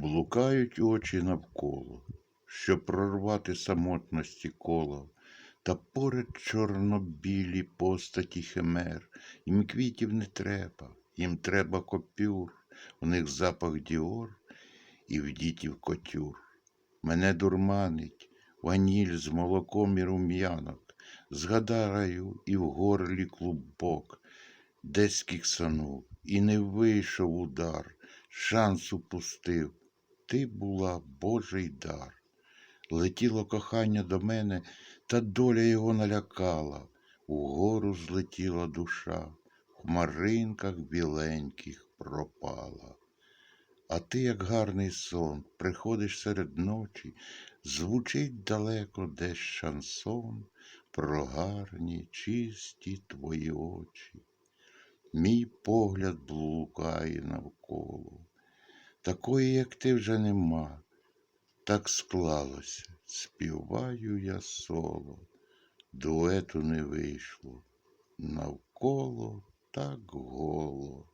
Блукають очі навколо, щоб прорвати самотності коло, та поряд чорно-білі постаті химер, їм квітів не треба, їм треба копюр, у них запах діор і в дітів котюр. Мене дурманить ваніль з молоком і рум'янок, згадаю і в горлі клубок, десь кіксанув, і не вийшов удар, шанс упустив. Ти була Божий дар. Летіло кохання до мене, та доля його налякала. Угору злетіла душа, в хмаринках біленьких пропала. А ти, як гарний сон, приходиш серед ночі, звучить далеко десь шансон про гарні, чисті твої очі. Мій погляд блукає навколо. Такої, як ти, вже нема. Так склалося, співаю я соло, дуету не вийшло, навколо так голо.